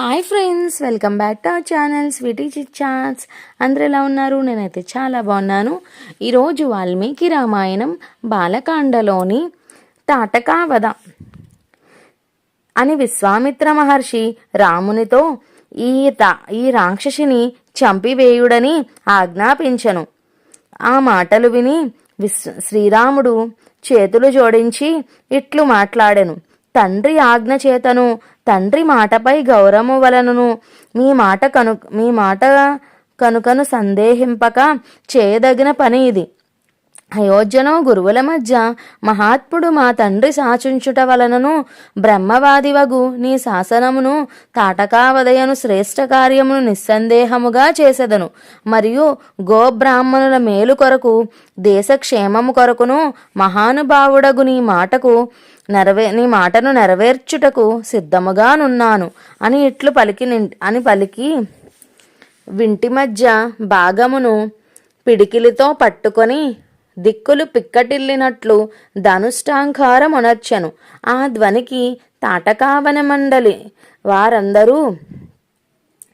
Hi friends welcome back to our channel sweety chit chats. అందరు ఎలా ఉన్నారు? నేనైతే చాలా బాగున్నాను. ఈరోజు వాల్మీకి రామాయణం బాలకాండలోని తాటకావధ అని విశ్వామిత్ర మహర్షి రామునితో ఈ తా ఈ రాక్షసిని చంపివేయుడని ఆజ్ఞాపించను. ఆ మాటలు విని విశ్వ శ్రీరాముడు చేతులు జోడించి ఇట్లు మాట్లాడెను. తండ్రి ఆజ్ఞ చేతను తండ్రి మాటపై గౌరవము వలనను. మీ మాట కను మీ మాట కనుకను సందేహింపక చేయదగిన పని ఇది. అయోధ్యను గురువుల మధ్య మహాత్ముడు మా తండ్రి సాచుంచుట వలనను బ్రహ్మవాదివగు నీ శాసనమును తాటకావదయను శ్రేష్ఠ కార్యమును నిస్సందేహముగా చేసెదను. మరియు గోబ్రాహ్మణుల మేలు కొరకు దేశక్షేమము కొరకును మహానుభావుడగు నీ మాటకు నెరవే నీ మాటను నెరవేర్చుటకు సిద్ధముగానున్నాను అని ఇట్లు పలికి అని పలికి వింటి మధ్య భాగమును పిడికిలితో పట్టుకొని దిక్కులు పిక్కటిల్లినట్లు ధనుష్టాంకారమునర్చెను ఆ ధ్వనికి తాటకావన మండలి వారందరూ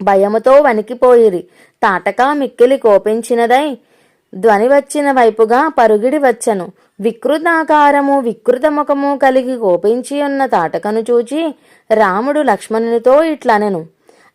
భయముతో వణికిపోయిరి. తాటకా మిక్కిలి కోపించినదై ధ్వని వచ్చిన వైపుగా పరుగిడి వచ్చను. వికృతాకారము వికృత ముఖము కలిగి కోపించి ఉన్న తాటకను చూచి రాముడు లక్ష్మణునితో ఇట్లనెను.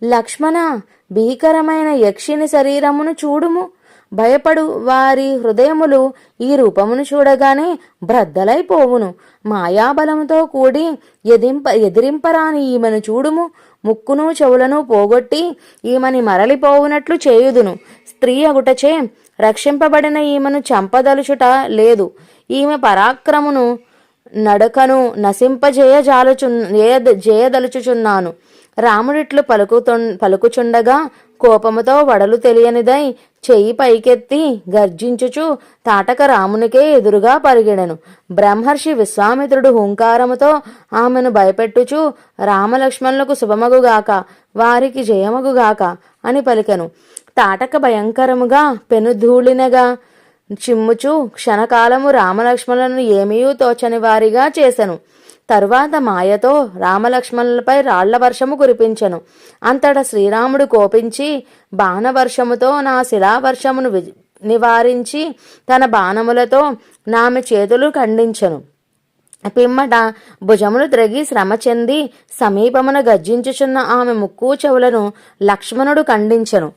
లక్ష్మణ భీకరమైన యక్షిని శరీరమును చూడుము. భయపడు వారి హృదయములు ఈ రూపమును చూడగానే బ్రద్దలైపోవును మాయాబలముతో కూడి ఎదింప ఎదిరింపరాని ఈమెను చూడుము. ముక్కును చెవులను పోగొట్టి ఈమెని మరలిపోవునట్లు చేయుదును. స్త్రీ అగుటచే రక్షింపబడిన ఈమెను చంపదలుచుట లేదు. ఈమె పరాక్రమును నడకను నశింపజేయజాలుచు జయదలుచుచున్నాను. రాముడిట్లు పలుకుతు పలుకుచుండగా కోపముతో వడలు తెలియనిదై చెయ్యి పైకెత్తి గర్జించుచు తాటక రామునికే ఎదురుగా పరిగెడను. బ్రహ్మర్షి విశ్వామిత్రుడు హుంకారముతో ఆమెను భయపెట్టుచు రామలక్ష్మణులకు శుభమగుగాక వారికి జయమగుగాక అని పలికెను. తాటక భయంకరముగా పెనుధూళినగా చిమ్ముచు క్షణకాలము రామలక్ష్మణులను ఏమీయూ తోచని వారిగా చేసెను. తరువాత మాయతో రామలక్ష్మణులపై రాళ్ళ వర్షము కురిపించెను. అంతటా శ్రీరాముడు కోపించి బాణవర్షముతో నా శిలావర్షమును వి- నివారించి తన బాణములతో నామె చేతులు ఖండించెను. పిమ్మట భుజములు త్రగి శ్రమ చెంది సమీపమున గర్జించుచున్న ఆమె ముక్కు చెవులను లక్ష్మణుడు ఖండించెను.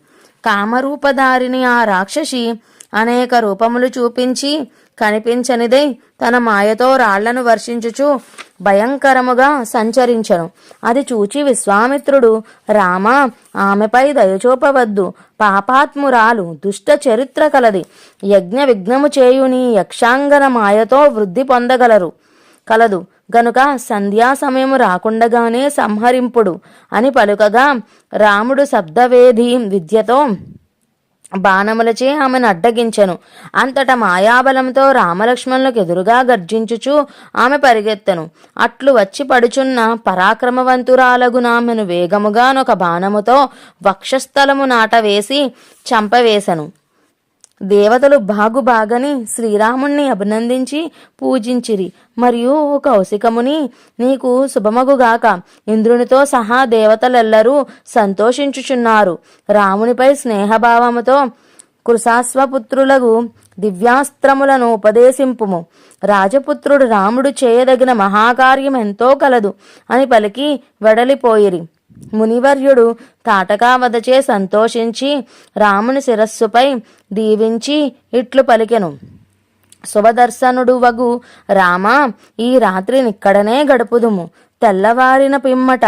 కామరూపధారిని ఆ రాక్షసి అనేక రూపములు చూపించి కనిపించనిదై తన మాయతో రాళ్ళను వర్షించుచు భయంకరముగా సంచరించను. అది చూచి విశ్వామిత్రుడు రామ ఆమెపై దయచూపవద్దు పాపాత్మురాలు దుష్ట చరిత్ర కలది. యజ్ఞ విఘ్నము చేయుని యక్షాంగన మాయతో వృద్ధి పొందగలరు. కలదు. గనుక సంధ్యా సమయము రాకుండగానే సంహరింపుడు అని పలుకగా రాముడు శబ్దవేధి విద్యతో బాణములచే ఆమెను అడ్డగించెను. అంతట మాయాబలంతో రామలక్ష్మణులకు ఎదురుగా గర్జించుచు ఆమె పరిగెత్తెను. అట్లు వచ్చి పడుచున్న పరాక్రమవంతురాలగు ఆమెను వేగముగానొక బాణముతో వక్షస్థలము నాట వేసి చంపవేశను దేవతలు బాగుబాగని శ్రీరాముణ్ణి అభినందించి పూజించిరి. మరియు కౌశికముని నీకు శుభమగుగాక. ఇంద్రునితో సహా దేవతలెల్లరూ సంతోషించుచున్నారు. రామునిపై స్నేహభావముతో కృశాస్వపుత్రులకు దివ్యాస్త్రములను ఉపదేశింపుము. రాజపుత్రుడు రాముడు చేయదగిన మహాకార్యం ఎంతో కలదు అని పలికి వెడలిపోయిరి. మునివర్యుడు తాటకావదచే సంతోషించి రాముని శిరస్సుపై దీవించి ఇట్లు పలికెను. శుభదర్శనుడు వగు రామా ఈ రాత్రి నిక్కడనే గడుపుదుము. తెల్లవారిన పిమ్మట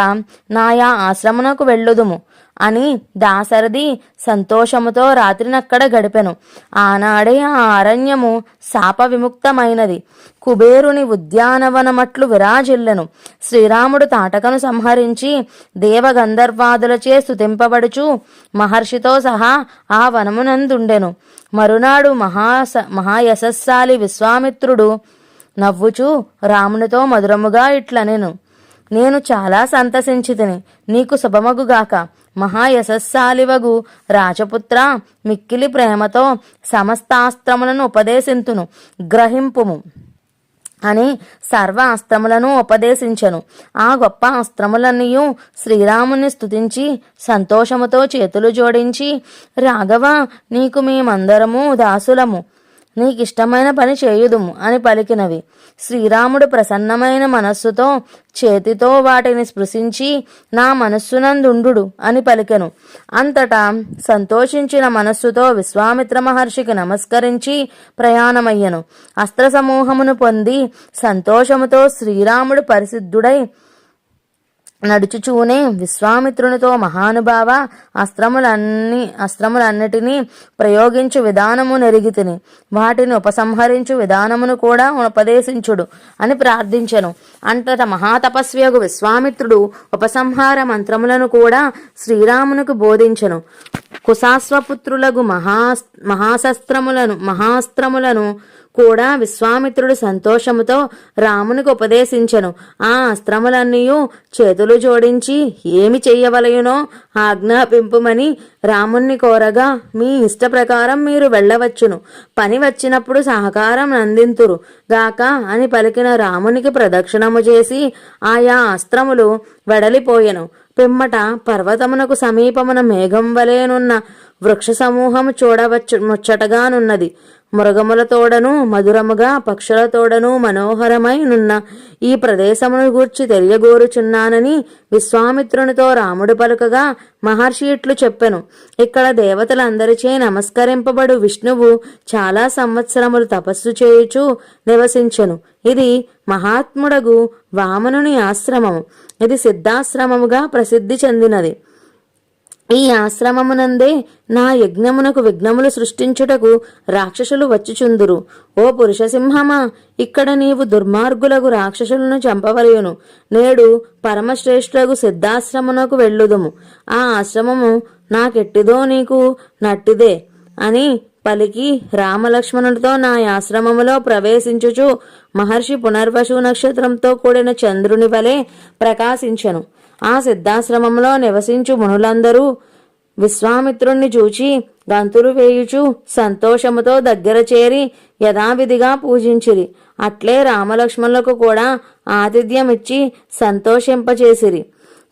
నాయా ఆశ్రమనకు వెళ్ళుదుము అని దాసరథి సంతోషముతో రాత్రినక్కడ గడిపెను. ఆనాడే ఆ అరణ్యము శాప విముక్తమైనది కుబేరుని ఉద్యానవనమట్లు విరాజిల్లెను. శ్రీరాముడు తాటకను సంహరించి దేవగంధర్వాదులచే స్థుతింపబడుచు మహర్షితో సహా ఆ వనమునందుండెను. మరునాడు మహాస మహాయశస్సాలి విశ్వామిత్రుడు నవ్వుచూ రామునితో మధురముగా ఇట్లనెను. నేను చాలా సంతసించితిని. నీకు శుభమగుగాక. మహాయశస్సాలివగు. రాజపుత్ర మిక్కిలి ప్రేమతో సమస్తాస్త్రములను ఉపదేశింతును. గ్రహింపుము. అని సర్వ అస్త్రములను ఉపదేశించను. ఆ గొప్ప అస్త్రములన్నీ శ్రీరాముని స్తుతించి సంతోషముతో చేతులు జోడించి రాఘవ నీకు మేమందరము దాసులము. నీకిష్టమైన పని చేయుదుము అని పలికినవి. శ్రీరాముడు ప్రసన్నమైన మనస్సుతో చేతితో వాటిని స్పృశించి నా మనస్సునందుండు అని పలికెను. అంతటా సంతోషించిన మనస్సుతో విశ్వామిత్ర మహర్షికి నమస్కరించి ప్రయాణమయ్యను. అస్త్ర సమూహమును పొంది సంతోషముతో శ్రీరాముడు పరిసిద్ధుడై నడుచుచూనే విశ్వామిత్రునితో మహానుభావ అస్త్రములన్నీ అస్త్రములన్నిటినీ ప్రయోగించు విధానము నెరిగితిని వాటిని ఉపసంహరించు విధానమును కూడా ఉపదేశించుడు అని ప్రార్థించను. అంతట మహాతపస్వియగు విశ్వామిత్రుడు ఉపసంహార మంత్రములను కూడా శ్రీరామునికి బోధించను. కుశాశ్వపుత్రులకు మహా మహాశస్త్రములను మహాస్త్రములను కూడా విశ్వామిత్రుడు సంతోషముతో రామునికి ఉపదేశించను. ఆ అస్త్రములన్నీ చేతులు జోడించి ఏమి చెయ్యవలయునో ఆజ్ఞాపింపుమని రాముణ్ణి కోరగా మీ ఇష్ట ప్రకారం మీరు వెళ్ళవచ్చును. పని వచ్చినప్పుడు సహకారం అందింతురు. గాక అని పలికిన రామునికి ప్రదక్షిణము చేసి ఆయా అస్త్రములు వెడలిపోయెను. పిమ్మట పర్వతమునకు సమీపమున మేఘం వలెనున్న వృక్ష సమూహము చూడవచ్చు ముచ్చటగానున్నది. మృగములతోడను మధురముగా పక్షులతోడను మనోహరమై నున్న ఈ ప్రదేశమును గూర్చి తెలియగోరుచున్నానని విశ్వామిత్రునితో రాముడు పలుకగా మహర్షి ఇట్లు చెప్పెను. ఇక్కడ దేవతలందరిచే నమస్కరింపబడు విష్ణువు చాలా సంవత్సరములు తపస్సు చేయుచు నివసించెను. ఇది మహాత్ముడగు వామనుని ఆశ్రమము. ఇది సిద్ధాశ్రమముగా ప్రసిద్ధి చెందినది. ఈ ఆశ్రమమునందే నా యజ్ఞమునకు విఘ్నములు సృష్టించుటకు రాక్షసులు వచ్చుచుందురు. ఓ పురుషసింహమా ఇక్కడ నీవు దుర్మార్గులకు రాక్షసులను చంపవలయును. నేడు పరమశ్రేష్ఠులకు సిద్ధాశ్రమునకు వెళ్ళుదుము. ఆ ఆశ్రమము నాకెట్టిదో నీకు నట్టిదే అని పలికి రామలక్ష్మణుడితో నా ఆశ్రమములో ప్రవేశించుచు మహర్షి పునర్వసు నక్షత్రంతో కూడిన చంద్రుని వలె ప్రకాశించను. ఆ సిద్ధాశ్రమంలో నివసించు మునులందరూ విశ్వామిత్రుణ్ణి చూచి గంతులు వేయుచు సంతోషముతో దగ్గర చేరి యథావిధిగా పూజించిరి. అట్లే రామలక్ష్మణులకు కూడా ఆతిథ్యమిచ్చి సంతోషింపచేసిరి.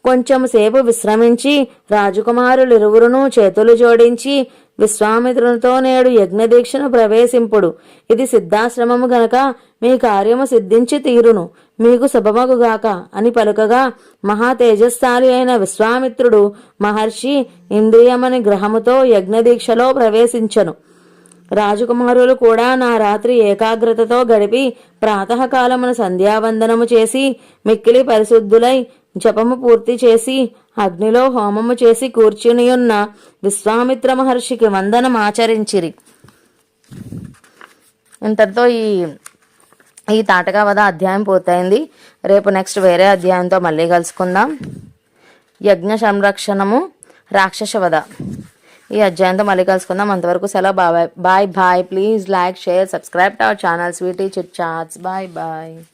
కొంచెం సేపు విశ్రమించి రాజకుమారులిరువురును చేతులు జోడించి విశ్వామిత్రునితో నేడు యజ్ఞదీక్షను ప్రవేశింపుడు. ఇది సిద్ధాశ్రమము గనక మీ కార్యము సిద్ధించి తీరును. మీకు శుభమగుగాక అని పలుకగా మహా తేజస్శాలి అయిన విశ్వామిత్రుడు మహర్షి ఇంద్రియమని గ్రహముతో యజ్ఞదీక్షలో ప్రవేశించను. రాజకుమారులు కూడా నా రాత్రి ఏకాగ్రతతో గడిపి ప్రాతకాలమున సంధ్యావందనము చేసి మిక్కిలి పరిశుద్ధులై జపము పూర్తి చేసి అగ్నిలో హోమము చేసి కూర్చునియున్న విశ్వామిత్ర మహర్షికి వందనం ఆచరించిరి. ఇంతటితో ఈ ఈ తాటగా వద అధ్యాయం పూర్తయింది. రేపు నెక్స్ట్ వేరే అధ్యాయంతో మళ్ళీ కలుసుకుందాం. యజ్ఞ సంరక్షణము రాక్షస వధ. ఈ అధ్యాయంతో మళ్ళీ కలుసుకుందాం. అంతవరకు సెలవు. Bye bye bye. Please like share subscribe to our channel sweety chit chats. Bye bye.